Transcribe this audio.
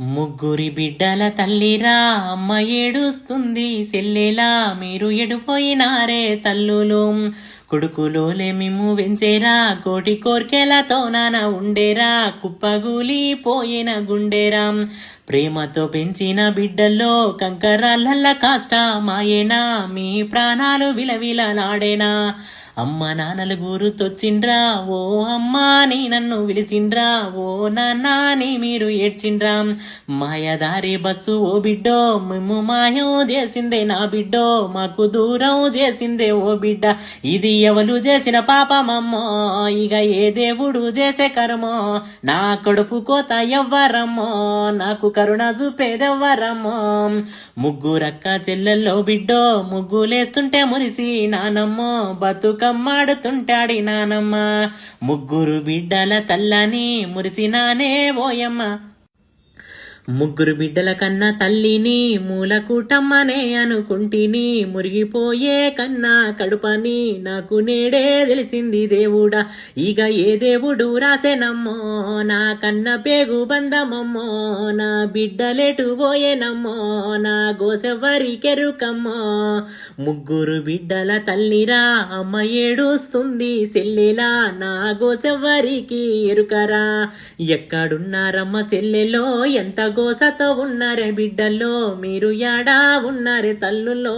ముగ్గురి బిడ్డల తల్లిరా అమ్మ ఏడుస్తుంది. సెల్లెలా మీరు ఎడిపోయినారే తల్లులు. కొడుకులోలే మేము వెంచేరా. కోటి కోర్కెలతో నాన ఉండేరా. కుప్పగూలి పోయిన గుండెరా. ప్రేమతో పెంచిన బిడ్డల్లో కంకరాలల్ల కాష్ట మాయేనా. మీ ప్రాణాలు విలవిల నాడేనా అమ్మ నాన్నలు గురుతొచ్చిండ్రా ఓ అమ్మా నీ నన్ను విలిసిండ్రా ఓ నాన్నా నీ మీరు ఏడ్చిండ్రా. మాయదారి బస్సు ఓ బిడ్డో మేము మాయం చేసిందే నా బిడ్డో మాకు దూరం చేసిందే ఓ బిడ్డ. ఇది ఎవరు చేసిన పాపమమ్మో ఇక ఏ దేవుడు చేసే కర్మో. నా కడుపు కోత ఎవ్వరమ్మో నాకు కరుణ చూపేదెవ్వరమ్మో. ముగ్గురక్క చెల్లెల్లో బిడ్డో ముగ్గులేస్తుంటే మురిసి నానమ్మో బతుక బతుకమ్మాడుతుంటాడి నానమ్మ. ముగ్గురు బిడ్డల తల్లని మురిసినానే ఓయమ్మ. ముగ్గురు బిడ్డల కన్నా తల్లిని మూల కూటమ్మనే అనుకుంటిని. మురిగిపోయే కన్నా కడుపని నాకు నేడే తెలిసింది దేవుడా. ఇక ఏ దేవుడు రాసెనమ్మో నా కన్న పేగు బంధమమ్మో నా బిడ్డలేటు పోయేనమ్మో నా గోసెవ్వరి కెరుకమ్మో. ముగ్గురు బిడ్డల తల్లిరా అమ్మ ఏడుస్తుంది సెల్లెలా నా గోసెవ్వరికి ఎరుకరా. ఎక్కడున్నారమ్మ సెల్లెలో ఎంత గోసతో ఉన్నారే బిడ్డల్లో మీరు యాడా ఉన్నారే తల్లులో